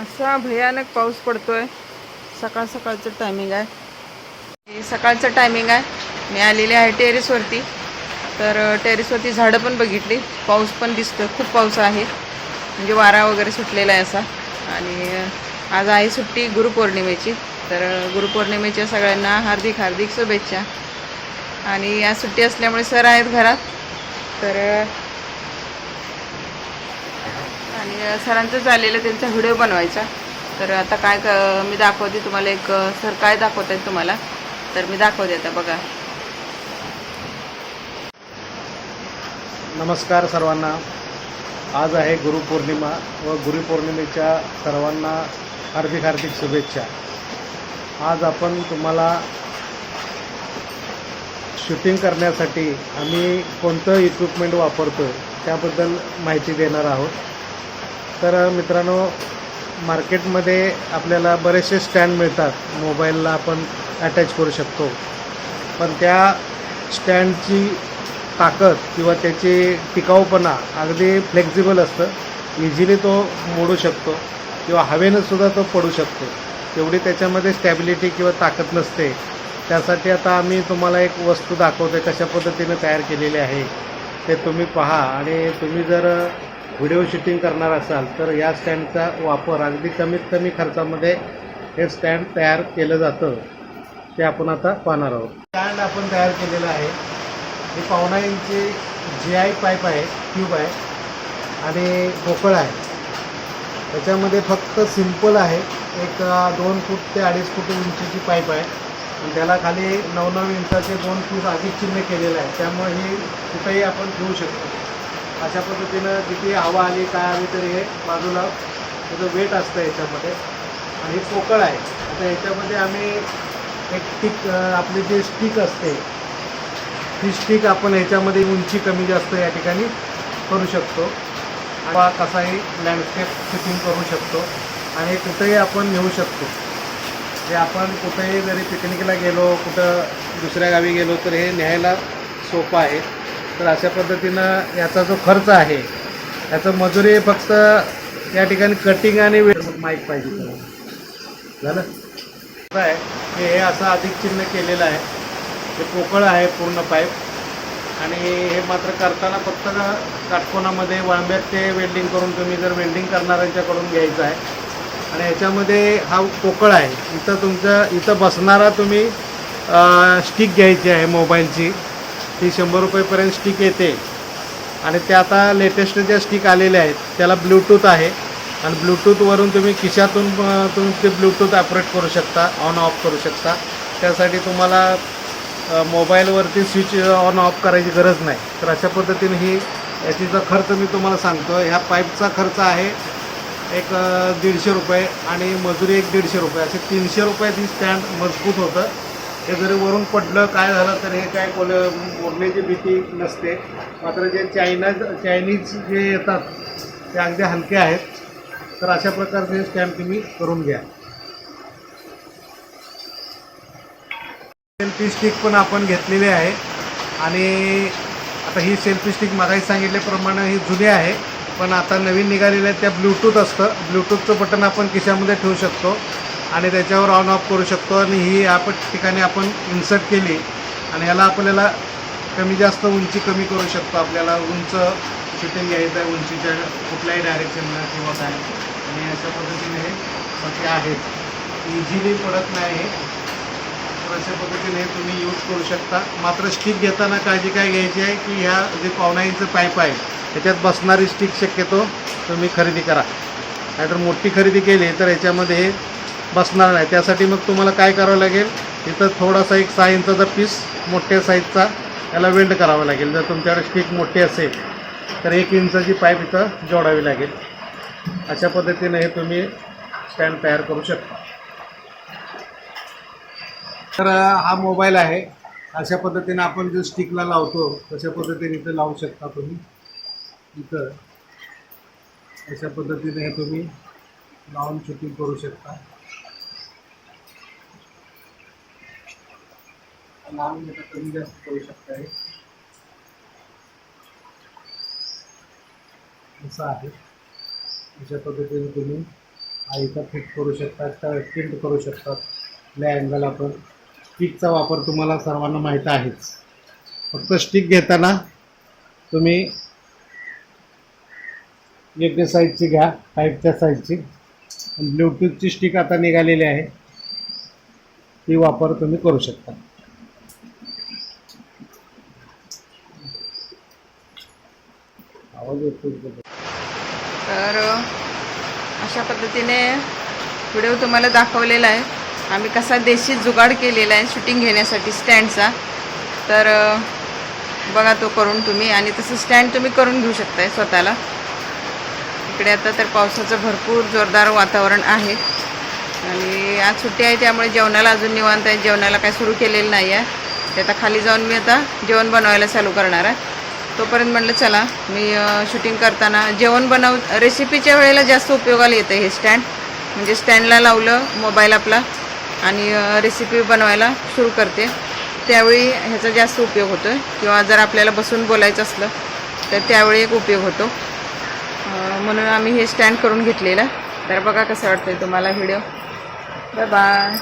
असा भयानक पाऊस पडतोय. सकाळ सकाळचं टायमिंग आहे. सकाळचं टायमिंग आहे. मी आलेली आहे टेरेसवरती तर टेरेसवरती झाडं पण बघितली. पाऊस पण दिसतोय. खूप पाऊस आहे. म्हणजे वारा वगैरे सुटलेला आहे असा. आणि आज आहे सुट्टी गुरुपौर्णिमेची. तर गुरुपौर्णिमेच्या सगळ्यांना हार्दिक हार्दिक शुभेच्छा. आणि आज सुट्टी असल्यामुळे सर आहेत घरात. तर आणि सरांचं झालेलं त्यांचा व्हिडिओ बनवायचा. तर आता काय क- मी दाखवते तुम्हाला एक सर काय दाखवत आहेत तुम्हाला. तर मी दाखवते आता बघा. नमस्कार सर्वांना. आज आहे गुरुपौर्णिमा व गुरुपौर्णिमेच्या सर्वांना हार्दिक हार्दिक शुभेच्छा. आज आपण तुम्हाला शूटिंग करण्यासाठी आम्ही कोणतं इक्विपमेंट वापरतो त्याबद्दल माहिती देणार आहोत. तर मित्रांनो मार्केटमध्ये आपल्याला बरेचसे स्टँड मिळतात. मोबाईलला आपण अटॅच करू शकतो. पण त्या स्टँडची ताकद किंवा त्याची टिकाऊपणा अगदी फ्लेक्झिबल असतं. इझिली तो मोडू शकतो किंवा हवेनं सुद्धा तो पडू शकतो. तेवढी त्याच्यामध्ये स्टॅबिलिटी किंवा ताकद नसते. त्यासाठी आता आम्ही तुम्हाला एक वस्तू दाखवतो कशा पद्धतीने तयार केलेली आहे. ते तुम्ही पहा आणि तुम्ही जर व्हिडिओ शूटिंग करणार असाल तर या स्टँडचा वापर अगदी कमीत कमी खर्चामध्ये हे स्टँड तयार केलं जातं. ते आपण आता पाहणार आहोत. स्टँड आपण तयार केलेलं आहे. हे पावणा इंची जी आय पाईप आहे ट्यूब आहे आणि पोकळ आहे. त्याच्यामध्ये फक्त सिंपल आहे. एक दोन फूट ते अडीच फूट उंचीची पाईप आहे. आणि त्याला खाली नऊ नऊ इंचाचे दोन फूट आधी चिन्ह केलेलं आहे. त्यामुळे ही कुठेही आपण ठेवू शकतो. अशा पद्धतीनं किती हवा आली काय आली तरी हे बाजूला त्याचं वेट असतं याच्यामध्ये. आणि हे पोकळ आहे. आता याच्यामध्ये आम्ही एक टिक आपली जी स्टिक असते ती स्टिक आपण याच्यामध्ये उंची कमी जास्त या ठिकाणी करू शकतो. किंवा कसाही लँडस्केप फिटिंग करू शकतो. आणि हे कुठेही आपण नेऊ शकतो. जे आपण कुठेही जरी पिकनिकला गेलो कुठं दुसऱ्या गावी गेलो तर हे न्यायला सोपं आहे. तर अशा पद्धतीनं याचा जो खर्च आहे याचं मजुरी फक्त या ठिकाणी कटिंग आणि वेळ माईक पाहिजे. झालं? असं आहे की हे असं अधिक चिन्ह केलेलं आहे. हे पोकळ आहे पूर्ण पाईप. आणि हे मात्र करताना फक्त काटकोनामध्ये वांब्यात ते वेल्डिंग करून तुम्ही जर वेल्डिंग करणाऱ्यांच्याकडून घ्यायचं आहे. आणि याच्यामध्ये हा पोकळ आहे. इथं तुमचं इथं बसणारा तुम्ही स्टिक घ्यायची आहे मोबाईलची. ती शंभर रुपयेपर्यंत स्टिक येते. आणि ते आता लेटेस्ट ज्या स्टिक आलेल्या आहेत त्याला ब्लूटूथ आहे. आणि ब्लूटूथवरून तुम्ही खिशातून तुम्ही ते ब्लूटूथ ऑपरेट करू शकता ऑन ऑफ करू शकता. त्यासाठी तुम्हाला मोबाईलवरती स्विच ऑन ऑफ करायची गरज नाही. तर अशा पद्धतीने ही याचीचा खर्च मी तुम्हाला सांगतो ह्या पाईपचा खर्च आहे एक दीडशे रुपये आणि मजुरी एक दीडशे रुपये. असे तीनशे रुपयात ही स्टँड मजबूत होतं. हे जरी वरून पडलं काय झालं तर हे काय कोल मोडण्याची भीती नसते. मात्र जे चायना चायनीज जे येतात ते अगदी हलके आहेत. तर अशा प्रकारचे स्टॅम्प तुम्ही करून घ्या. सेल्फी स्टिक पण आपण घेतलेली आहे. आणि आता ही सेल्फी स्टिक मागाही सांगितल्याप्रमाणे ही जुनी आहे. पण आता नवीन निघालेल्या त्या ब्लूटूथ असतं. ब्लूटूथचं बटन आपण खिशामध्ये ठेवू शकतो. आणि त्याच्यावर ऑन ऑफ करू शकतो आणि ही ॲप ठिकाणी आपण इन्सर्ट केली आणि ह्याला आपल्याला कमी जास्त उंची कमी करू शकतो. आपल्याला उंच शूटिंग घ्यायचं आहे उंचीच्या कुठल्याही डायरेक्शनला किंवा काय. आणि अशा पद्धतीने हे बाकी आहेत. इझिली पडत नाही तर अशा पद्धतीने हे तुम्ही यूज करू शकता. मात्र स्टिक घेताना काळजी काय घ्यायची आहे की ह्या जे पावणा इंच पाईप आहे त्याच्यात बसणारी स्टिक शक्यतो तुम्ही खरेदी करा. नाहीतर मोठी खरेदी केली तर याच्यामध्ये हे बसणार नाही. त्यासाठी मग तुम्हाला काय करावं लागेल? इथं थोडासा एक सहा इंचाचा पीस मोठ्या साईजचा याला वेल्ड करावा लागेल. जर तुमच्याकडे स्टिक मोठी असेल तर एक इंचाची पाईप इथं जोडावी लागेल. अशा पद्धतीने हे तुम्ही स्टँड तयार करू शकता. तर हा मोबाईल आहे. अशा पद्धतीने आपण जो स्टिकला लावतो तशा पद्धतीने इथं लावू शकता तुम्ही. इथं अशा पद्धतीने हे तुम्ही लावून शूटिंग करू शकता. लावून घेता कमी जास्त करू शकता असं आहे अशा पद्धतीने तुम्ही इथं फिट करू शकता तर प्रिंट करू शकतात कुठल्या अँगल आपण स्टिकचा वापर तुम्हाला सर्वांना माहीत आहेच फक्त स्टिक घेताना तुम्ही योग्य साईजची घ्या टाईपच्या साईजची ब्ल्यूटूथची स्टिक आता निघालेली आहे. ती वापर तुम्ही करू शकता आवाज येतो तर अशा पद्धतीने व्हिडिओ तुम्हाला दाखवलेला आहे. आम्ही कसा देशी जुगाड केलेला आहे शूटिंग घेण्यासाठी स्टँडचा तर बघा तो करून तुम्ही आणि तसं स्टँड तुम्ही करून घेऊ शकताय स्वतःला. इकडे आता तर पावसाचं भरपूर जोरदार वातावरण आहे. आणि आज सुट्टी आहे त्यामुळे जेवणाला अजून निवांत आहे. जेवणाला काय सुरू केलेलं नाही आहे ते आता खाली जाऊन मी आता जेवण बनवायला चालू करणार आहे. तोपर्यंत म्हटलं चला मी शूटिंग करताना जेवण बनव रेसिपीच्या वेळेला जास्त उपयोगाला येतं हे स्टँड म्हणजे स्टँडला लावलं मोबाईल आपला आणि रेसिपी बनवायला सुरू करते. त्यावेळी ह्याचा जास्त उपयोग होतो. आहे किंवा जर आपल्याला बसून बोलायचं असलं तर त्यावेळी एक उपयोग होतो. म्हणून आम्ही हे स्टँड करून घेतलेलं. तर बघा कसं वाटतं तुम्हाला व्हिडिओ बाय बाय